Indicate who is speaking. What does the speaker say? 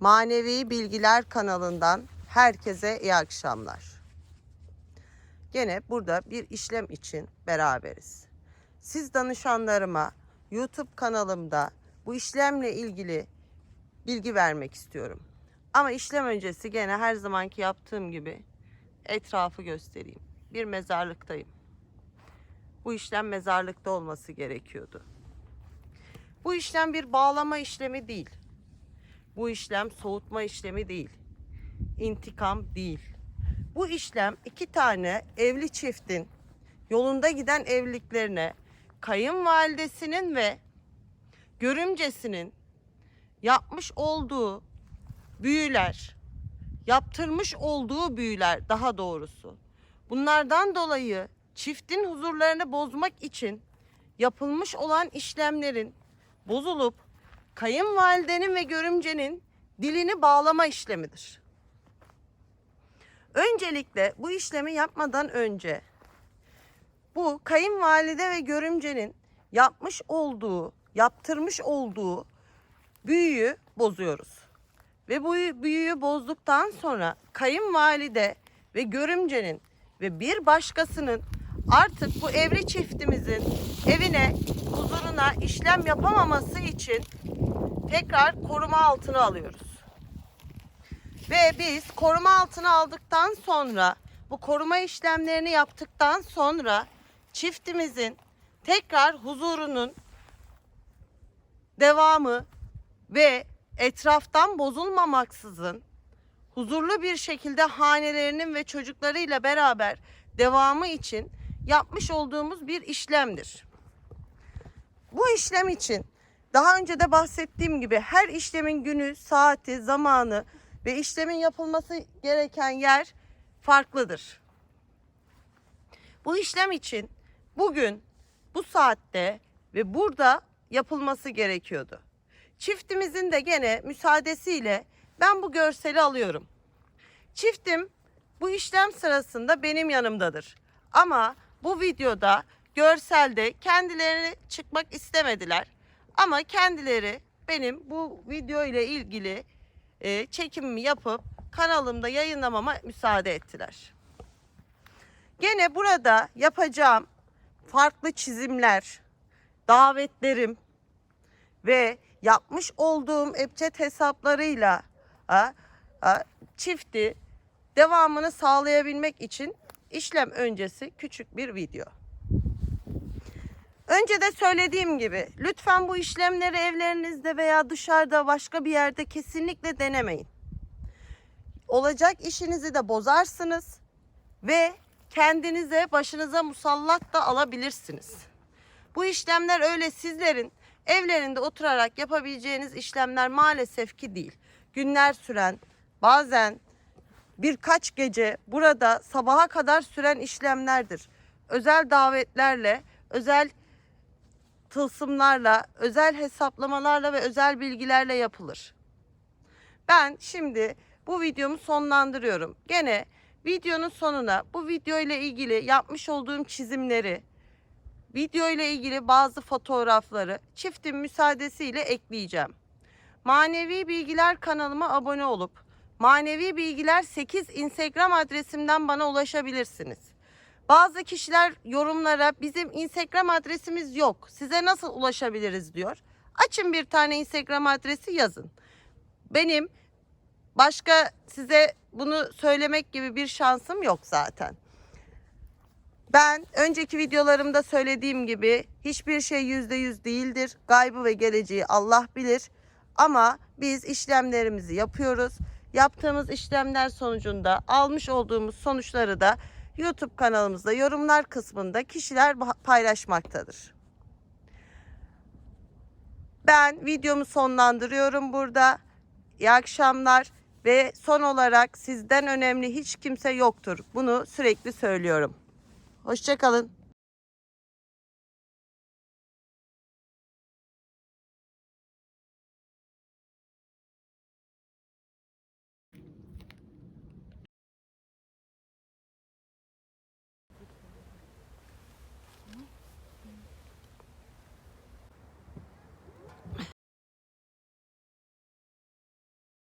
Speaker 1: Manevi Bilgiler kanalından herkese iyi akşamlar. Gene burada bir işlem için beraberiz. Siz danışanlarıma YouTube kanalımda bu işlemle ilgili bilgi vermek istiyorum. Ama işlem öncesi gene her zamanki yaptığım gibi etrafı göstereyim. Bir mezarlıktayım. Bu işlem mezarlıkta olması gerekiyordu. Bu işlem bir bağlama işlemi değil. Bu işlem soğutma işlemi değil. İntikam değil. Bu işlem iki tane evli çiftin yolunda giden evliliklerine kayınvalidesinin ve görümcesinin yapmış olduğu büyüler, yaptırmış olduğu büyüler daha doğrusu. Bunlardan dolayı çiftin huzurlarını bozmak için yapılmış olan işlemlerin bozulup kayınvalidenin ve görümcenin dilini bağlama işlemidir. Öncelikle bu işlemi yapmadan önce bu kayınvalide ve görümcenin yapmış olduğu, yaptırmış olduğu büyüyü bozuyoruz. Ve bu büyüyü bozduktan sonra kayınvalide ve görümcenin ve bir başkasının artık bu evli çiftimizin evine, huzuruna işlem yapamaması için tekrar koruma altına alıyoruz. Ve biz koruma altına aldıktan sonra bu koruma işlemlerini yaptıktan sonra çiftimizin tekrar huzurunun devamı ve etraftan bozulmamaksızın huzurlu bir şekilde hanelerinin ve çocuklarıyla beraber devamı için yapmış olduğumuz bir işlemdir. Bu işlem için daha önce de bahsettiğim gibi her işlemin günü, saati, zamanı ve işlemin yapılması gereken yer farklıdır. Bu işlem için bugün bu saatte ve burada yapılması gerekiyordu. Çiftimizin de gene müsaadesiyle ben bu görseli alıyorum. Çiftim bu işlem sırasında benim yanımdadır. Ama bu videoda görselde kendilerini çıkmak istemediler. Ama kendileri benim bu video ile ilgili e, çekimimi yapıp kanalımda yayınlamama müsaade ettiler. Gene burada yapacağım farklı çizimler, davetlerim ve yapmış olduğum ebced hesaplarıyla ha, ha, çifti devamını sağlayabilmek için işlem öncesi küçük bir video. Önce de söylediğim gibi lütfen bu işlemleri evlerinizde veya dışarıda başka bir yerde kesinlikle denemeyin. Olacak işinizi de bozarsınız ve kendinize başınıza musallat da alabilirsiniz. Bu işlemler öyle sizlerin evlerinde oturarak yapabileceğiniz işlemler maalesef ki değil. Günler süren, bazen birkaç gece burada sabaha kadar süren işlemlerdir. Özel davetlerle, özel tılsımlarla, özel hesaplamalarla ve özel bilgilerle yapılır. Ben şimdi bu videomu sonlandırıyorum. Gene videonun sonuna bu video ile ilgili yapmış olduğum çizimleri, video ile ilgili bazı fotoğrafları çiftin müsaadesiyle ekleyeceğim. Manevi Bilgiler kanalıma abone olup Manevi Bilgiler 8 Instagram adresimden bana ulaşabilirsiniz. Bazı kişiler yorumlara bizim Instagram adresimiz yok. Size nasıl ulaşabiliriz diyor. Açın bir tane Instagram adresi yazın. Benim başka size bunu söylemek gibi bir şansım yok zaten. Ben önceki videolarımda söylediğim gibi hiçbir şey yüzde yüz değildir. Gaybı ve geleceği Allah bilir. Ama biz işlemlerimizi yapıyoruz. Yaptığımız işlemler sonucunda almış olduğumuz sonuçları da YouTube kanalımızda yorumlar kısmında kişiler paylaşmaktadır. Ben videomu sonlandırıyorum burada. İyi akşamlar ve son olarak sizden önemli hiç kimse yoktur. Bunu sürekli söylüyorum. Hoşçakalın.